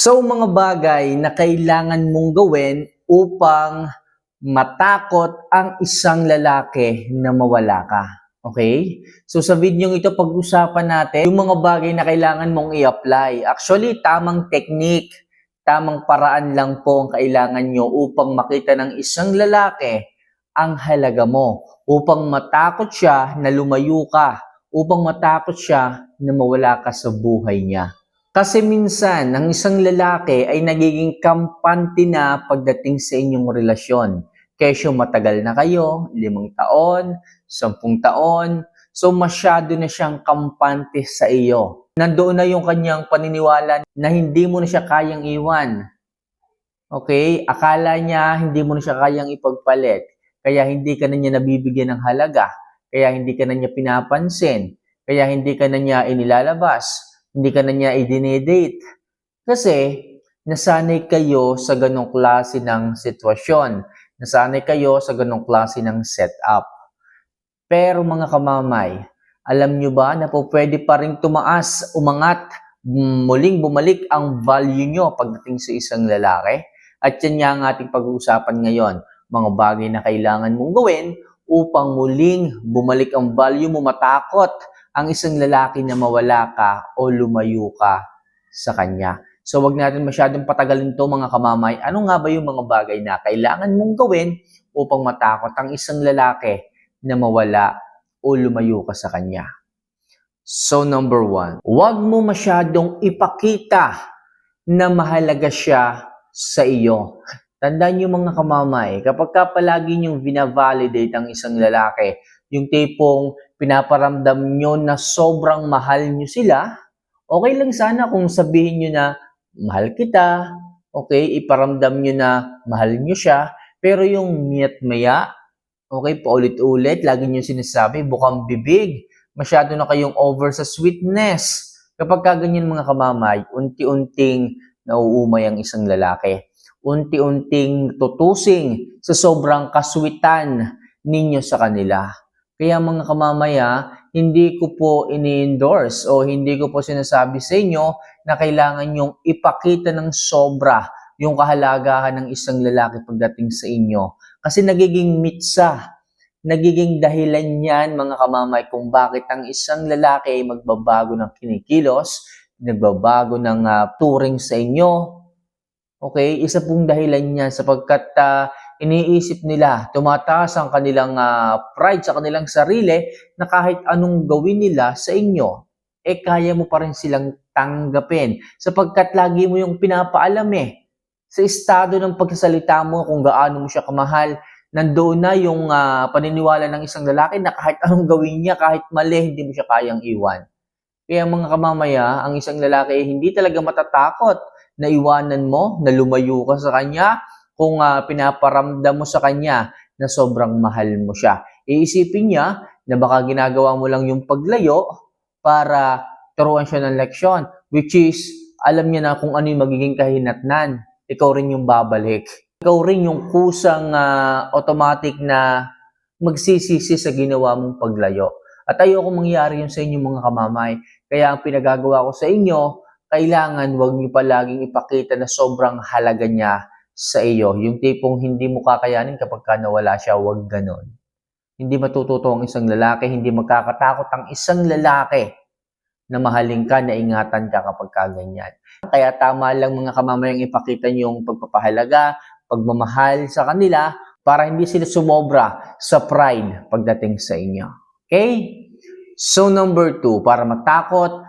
So mga bagay na kailangan mong gawin upang matakot ang isang lalaki na mawala ka. Okay? So sa video ito pag-usapan natin yung mga bagay na kailangan mong i-apply. Actually, tamang technique, tamang paraan lang po ang kailangan nyo upang makita ng isang lalaki ang halaga mo. Upang matakot siya na lumayo ka. Upang matakot siya na mawala ka sa buhay niya. Kasi minsan, ang isang lalaki ay nagiging kampante na pagdating sa inyong relasyon. Kesyo matagal na kayo, limang taon, sampung taon, so masyado na siyang kampante sa iyo. Nandoon na yung kanyang paniniwala na hindi mo na siya kayang iwan. Okay? Akala niya hindi mo na siya kayang ipagpalit. Kaya hindi ka na niya nabibigyan ng halaga. Kaya hindi ka na niya pinapansin. Kaya hindi ka na niya inilalabas hindi ka na niya i-date. Kasi, nasanay kayo sa ganong klase ng sitwasyon. Nasanay kayo sa ganong klase ng setup. Pero mga kamamay, alam nyo ba na po pwede pa rin tumaas, umangat, muling bumalik ang value nyo pagdating sa isang lalaki? At yan nga ang ating pag-uusapan ngayon, mga bagay na kailangan mong gawin upang muling bumalik ang value mo matakot ang isang lalaki na mawala ka o lumayo ka sa kanya. So wag natin masyadong patagalin to mga kamamay. Ano nga ba yung mga bagay na kailangan mong gawin upang matakot ang isang lalaki na mawala o lumayo ka sa kanya? So number one, wag mo masyadong ipakita na mahalaga siya sa iyo. Tandaan niyo mga kamamay, kapag ka palagi niyong vina-validate ang isang lalaki, yung tipong pinaparamdam nyo na sobrang mahal nyo sila, okay lang sana kung sabihin nyo na mahal kita, okay, iparamdam nyo na mahal nyo siya, pero yung miyat maya, okay, paulit-ulit, lagi nyo sinasabi, bukang bibig, masyado na kayong over sa sweetness. Kapag kaganyan mga kamamay, unti-unting nauumay ang isang lalaki. Unti-unting tutusing sa sobrang kaswitan ninyo sa kanila. Kaya mga kamamaya, hindi ko po ini-endorse o hindi ko po sinasabi sa inyo na kailangan yung ipakita ng sobra yung kahalagahan ng isang lalaki pagdating sa inyo. Kasi nagiging mitsa, nagiging dahilan yan mga kamamay kung bakit ang isang lalaki ay magbabago ng kinikilos, nagbabago ng uh, turing sa inyo. Okay, isa pong dahilan niya sapagkat uh, iniisip nila, tumataas ang kanilang uh, pride sa kanilang sarili na kahit anong gawin nila sa inyo, eh kaya mo pa rin silang tanggapin. Sapagkat lagi mo yung pinapaalam eh. Sa estado ng pagsasalita mo kung gaano mo siya kamahal, nandoon na yung uh, paniniwala ng isang lalaki na kahit anong gawin niya, kahit mali, hindi mo siya kayang iwan. Kaya mga kamamaya, ang isang lalaki eh, hindi talaga matatakot na iwanan mo, na lumayo ka sa kanya, kung uh, pinaparamdam mo sa kanya na sobrang mahal mo siya. Iisipin niya na baka ginagawa mo lang yung paglayo para turuan siya ng leksyon, which is, alam niya na kung ano yung magiging kahinatnan. Ikaw rin yung babalik. Ikaw rin yung kusang uh, automatic na magsisisi sa ginawa mong paglayo. At ayoko mangyari yun sa inyo mga kamamay. Kaya ang pinagagawa ko sa inyo, kailangan wag niyo palaging ipakita na sobrang halaga niya sa iyo. Yung tipong hindi mo kakayanin kapag ka nawala siya, wag ganon. Hindi matututo ang isang lalaki, hindi magkakatakot ang isang lalaki na mahalin ka, na ingatan ka kapag ka ganyan. Kaya tama lang mga kamamayang ipakita niyo yung pagpapahalaga, pagmamahal sa kanila para hindi sila sumobra sa pride pagdating sa inyo. Okay? So number two, para matakot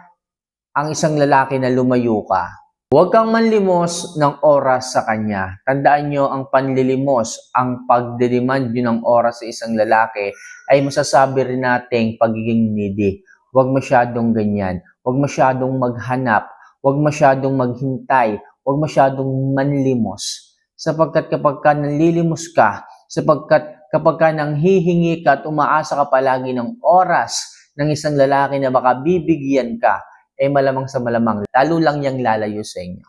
ang isang lalaki na lumayo ka, Huwag kang manlimos ng oras sa kanya. Tandaan nyo, ang panlilimos, ang pagdedemand nyo ng oras sa isang lalaki ay masasabi rin nating pagiging needy. Huwag masyadong ganyan. Huwag masyadong maghanap. Huwag masyadong maghintay. Huwag masyadong manlimos. Sapagkat kapag ka nanlilimos ka, sapagkat kapag ka nang hihingi ka at umaasa ka palagi ng oras ng isang lalaki na baka bibigyan ka, eh malamang sa malamang, lalo lang niyang lalayo sa inyo.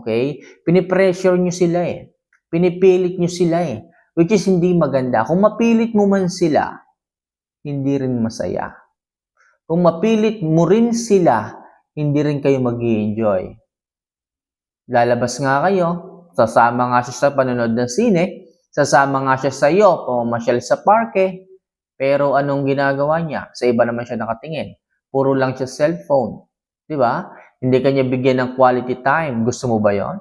Okay? Pinipressure niyo sila eh. Pinipilit niyo sila eh. Which is hindi maganda. Kung mapilit mo man sila, hindi rin masaya. Kung mapilit mo rin sila, hindi rin kayo mag enjoy lalabas nga kayo, sasama nga siya sa panonood ng sine, sasama nga siya sa iyo, pumamasyal sa parke, pero anong ginagawa niya? Sa iba naman siya nakatingin. Puro lang siya cellphone. Di ba? Hindi kanya bigyan ng quality time. Gusto mo ba yon?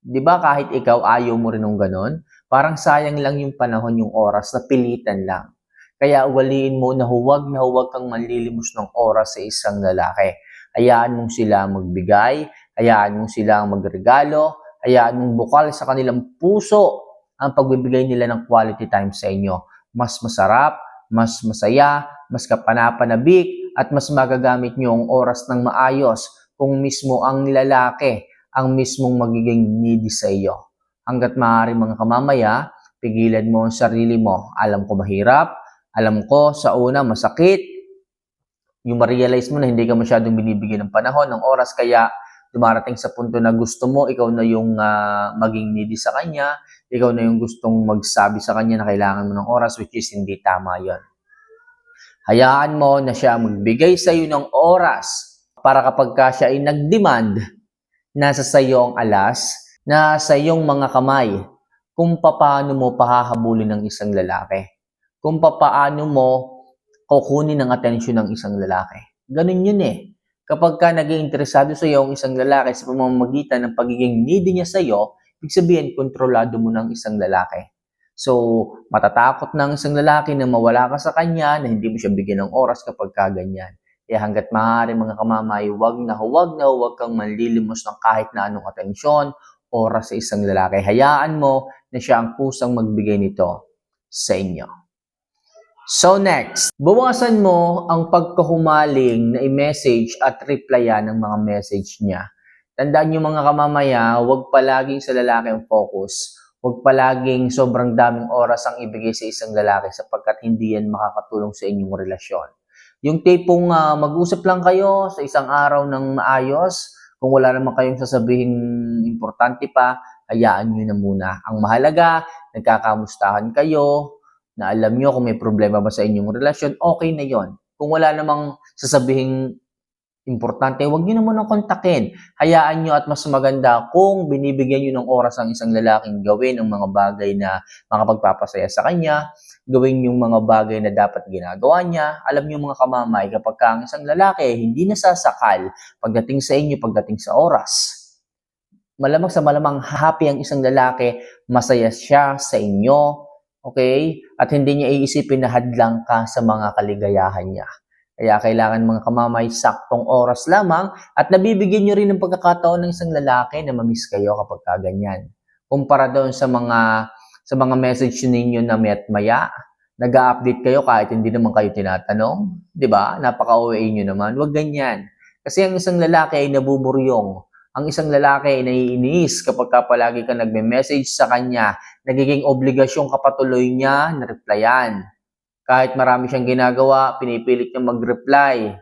Di ba kahit ikaw ayaw mo rin ng ganon? Parang sayang lang yung panahon, yung oras, na pilitan lang. Kaya waliin mo na huwag na huwag kang manlilimos ng oras sa isang lalaki. Hayaan mong sila magbigay, hayaan mong sila magregalo, hayaan mong bukal sa kanilang puso ang pagbibigay nila ng quality time sa inyo. Mas masarap, mas masaya, mas kapanapanabik, at mas magagamit nyo ang oras ng maayos kung mismo ang lalaki ang mismong magiging needy sa iyo. Hanggat maaari mga kamamaya, pigilan mo ang sarili mo. Alam ko mahirap, alam ko sa una masakit, yung ma-realize mo na hindi ka masyadong binibigyan ng panahon, ng oras, kaya dumarating sa punto na gusto mo, ikaw na yung ah, maging needy sa kanya, ikaw na yung gustong magsabi sa kanya na kailangan mo ng oras, which is hindi tama yon. Hayaan mo na siya magbigay sa iyo ng oras para kapag ka siya ay nag-demand, nasa sa iyo ang alas, nasa iyong mga kamay kung paano mo pahahabulin ng isang lalaki. Kung paano mo kukunin ang atensyon ng isang lalaki. Ganun yun eh. Kapag ka naging interesado sa iyo ang isang lalaki sa pamamagitan ng pagiging needy niya sa iyo, ibig sabihin, kontrolado mo ng isang lalaki. So, matatakot ng isang lalaki na mawala ka sa kanya, na hindi mo siya bigyan ng oras kapag ka ganyan. Kaya hanggat maaari mga kamamay, huwag na huwag na huwag kang manlilimos ng kahit na anong atensyon, oras sa isang lalaki. Hayaan mo na siya ang kusang magbigay nito sa inyo. So next, bawasan mo ang pagkahumaling na i-message at replyan ng mga message niya. Tandaan niyo mga kamamaya, huwag palaging sa lalaki ang focus. Huwag palaging sobrang daming oras ang ibigay sa isang lalaki sapagkat hindi yan makakatulong sa inyong relasyon. Yung tipong ah, mag-usap lang kayo sa isang araw ng maayos, kung wala naman kayong sasabihin importante pa, hayaan nyo na muna. Ang mahalaga, nagkakamustahan kayo, na alam nyo kung may problema ba sa inyong relasyon, okay na yon. Kung wala namang sasabihin importante, huwag nyo naman ang kontakin. Hayaan nyo at mas maganda kung binibigyan nyo ng oras ang isang lalaking gawin ang mga bagay na makapagpapasaya sa kanya, gawin yung mga bagay na dapat ginagawa niya. Alam nyo mga kamamay, kapag ka ang isang lalaki hindi nasasakal pagdating sa inyo, pagdating sa oras, malamang sa malamang happy ang isang lalaki, masaya siya sa inyo, okay? At hindi niya iisipin na hadlang ka sa mga kaligayahan niya. Kaya kailangan mga kamamay, saktong oras lamang at nabibigyan nyo rin ng pagkakataon ng isang lalaki na mamiss kayo kapag kaganyan. Kumpara doon sa mga sa mga message ninyo na may at maya, nag-update kayo kahit hindi naman kayo tinatanong, 'di ba? Napaka-OA nyo naman. Huwag ganyan. Kasi ang isang lalaki ay nabuburyong. Ang isang lalaki ay naiinis kapag ka palagi ka nagme-message sa kanya, nagiging obligasyon kapatuloy niya na replyan. Kahit marami siyang ginagawa, pinipilit niya mag-reply.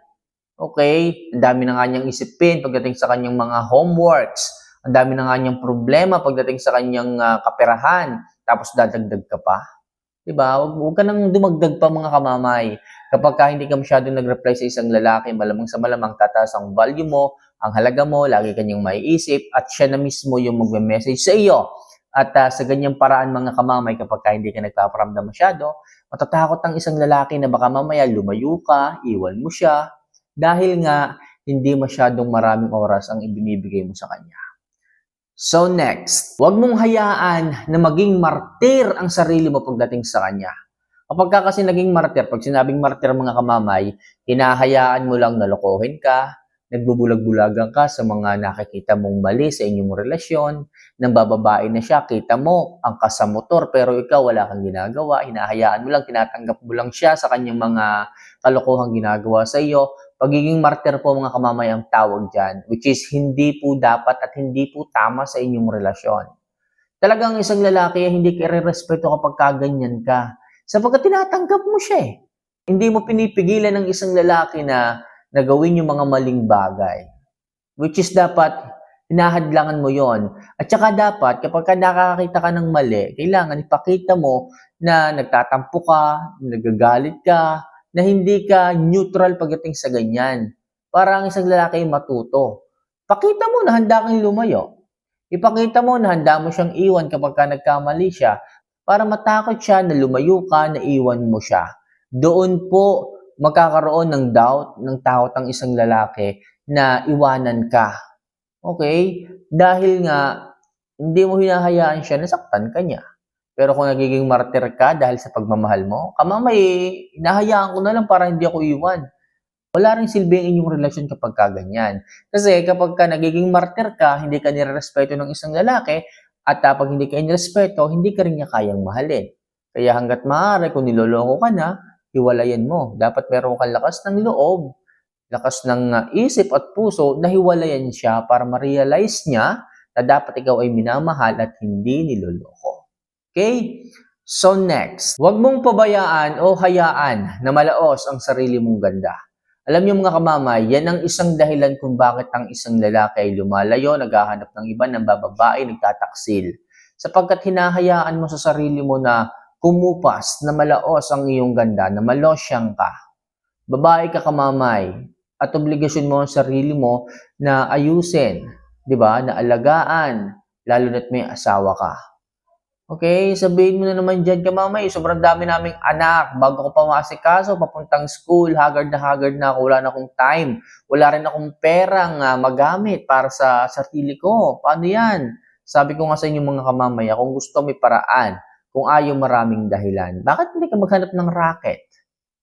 Okay, ang dami na nga niyang isipin pagdating sa kanyang mga homeworks. Ang dami na nga niyang problema pagdating sa kanyang ah, kaperahan. Tapos dadagdag ka pa. Diba? Huwag, huwag ka nang dumagdag pa mga kamamay. Kapag ka hindi ka masyadong nag-reply sa isang lalaki, malamang sa malamang tataas ang value mo, ang halaga mo, lagi kanyang maiisip, at siya na mismo yung magme-message sa iyo. At ah, sa ganyang paraan mga kamamay, kapag ka hindi ka nagpaparamdam masyado, matatakot ang isang lalaki na baka mamaya lumayo ka, iwan mo siya, dahil nga hindi masyadong maraming oras ang ibinibigay mo sa kanya. So next, huwag mong hayaan na maging martir ang sarili mo pagdating sa kanya. Kapag ka kasi naging martir, pag sinabing martir mga kamamay, hinahayaan mo lang na lokohin ka, nagbubulag-bulagan ka sa mga nakikita mong mali sa inyong relasyon, nang bababae na siya, kita mo, ang kasamotor, pero ikaw wala kang ginagawa, hinahayaan mo lang, tinatanggap mo lang siya sa kanyang mga kalokohang ginagawa sa iyo. Pagiging martir po mga kamamay ang tawag dyan, which is hindi po dapat at hindi po tama sa inyong relasyon. Talagang isang lalaki hindi kire-respeto kapag kaganyan ka. Sapagkat tinatanggap mo siya eh. Hindi mo pinipigilan ng isang lalaki na na gawin yung mga maling bagay. Which is dapat, hinahadlangan mo yon. At saka dapat, kapag ka nakakita ka ng mali, kailangan ipakita mo na nagtatampo ka, nagagalit ka, na hindi ka neutral pagdating sa ganyan. Para ang isang lalaki matuto. Pakita mo na handa kang lumayo. Ipakita mo na handa mo siyang iwan kapag ka nagkamali siya para matakot siya na lumayo ka na iwan mo siya. Doon po magkakaroon ng doubt, ng takot ang isang lalaki na iwanan ka. Okay? Dahil nga, hindi mo hinahayaan siya, nasaktan ka niya. Pero kung nagiging martir ka dahil sa pagmamahal mo, kamamay, hinahayaan ko na lang para hindi ako iwan. Wala rin silbi ang inyong relasyon kapag ka ganyan. Kasi kapag ka nagiging martir ka, hindi ka nirespeto ng isang lalaki, at uh, pag hindi ka nirespeto, hindi ka rin niya kayang mahalin. Kaya hanggat maaari, kung niloloko ka na, hiwalayan mo. Dapat meron kang lakas ng loob, lakas ng uh, isip at puso na hiwalayan siya para ma-realize niya na dapat ikaw ay minamahal at hindi niloloko. Okay? So next, huwag mong pabayaan o hayaan na malaos ang sarili mong ganda. Alam niyo mga kamamay, yan ang isang dahilan kung bakit ang isang lalaki ay lumalayo, naghahanap ng iba ng bababae, nagtataksil. Sapagkat hinahayaan mo sa sarili mo na kumupas, na malaos ang iyong ganda, na malosyang ka. Babae ka kamamay, at obligasyon mo ang sarili mo na ayusin, di ba? Na alagaan, lalo na't may asawa ka. Okay, sabihin mo na naman dyan ka mamay, sobrang dami naming anak, bago ko pumasok kaso, papuntang school, haggard na haggard na ako, wala na akong time, wala rin akong perang uh, magamit para sa sarili ko. Paano yan? Sabi ko nga sa inyo mga kamamay, kung gusto may paraan, kung ayaw maraming dahilan, bakit hindi ka maghanap ng racket?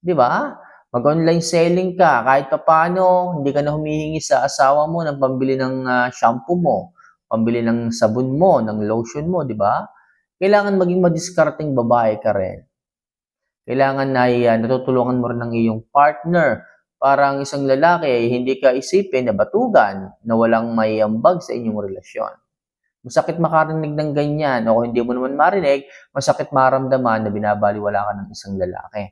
Di ba? Mag-online selling ka, kahit pa paano, hindi ka na humihingi sa asawa mo ng pambili ng uh, shampoo mo, pambili ng sabon mo, ng lotion mo, di ba? kailangan maging madiskarteng babae ka rin. Kailangan na uh, natutulungan mo rin ng iyong partner para ang isang lalaki hindi ka isipin na batugan na walang may ambag sa inyong relasyon. Masakit makarinig ng ganyan o hindi mo naman marinig, masakit maramdaman na binabaliwala ka ng isang lalaki.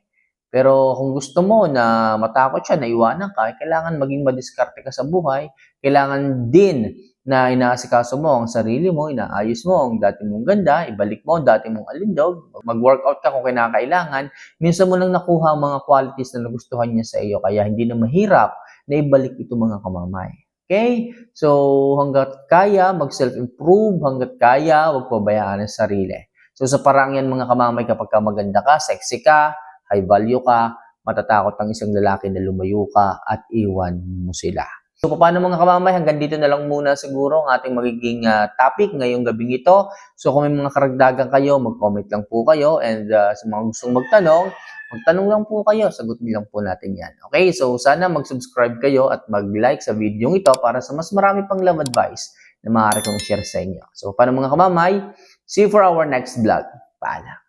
Pero kung gusto mo na matakot siya, na iwanan ka, kailangan maging madiskarte ka sa buhay. Kailangan din na inaasikaso mo ang sarili mo, inaayos mo ang dati mong ganda, ibalik mo ang dati mong alindog, mag-workout ka kung kinakailangan, minsan mo lang nakuha ang mga qualities na nagustuhan niya sa iyo, kaya hindi na mahirap na ibalik ito mga kamamay. Okay? So, hanggat kaya, mag-self-improve, hanggat kaya, huwag pabayaan ang sarili. So, sa parang yan mga kamamay, kapag ka maganda ka, sexy ka, high value ka, matatakot ang isang lalaki na lumayo ka at iwan mo sila. So paano mga kamamay, hanggang dito na lang muna siguro ang ating magiging uh, topic ngayong gabing ito. So kung may mga karagdagan kayo, mag-comment lang po kayo and uh, sa mga gustong magtanong, magtanong lang po kayo, sagutin lang po natin yan. Okay, so sana mag-subscribe kayo at mag-like sa video ito para sa mas marami pang love advice na maaari kong share sa inyo. So paano mga kamamay, see you for our next vlog. Paalam.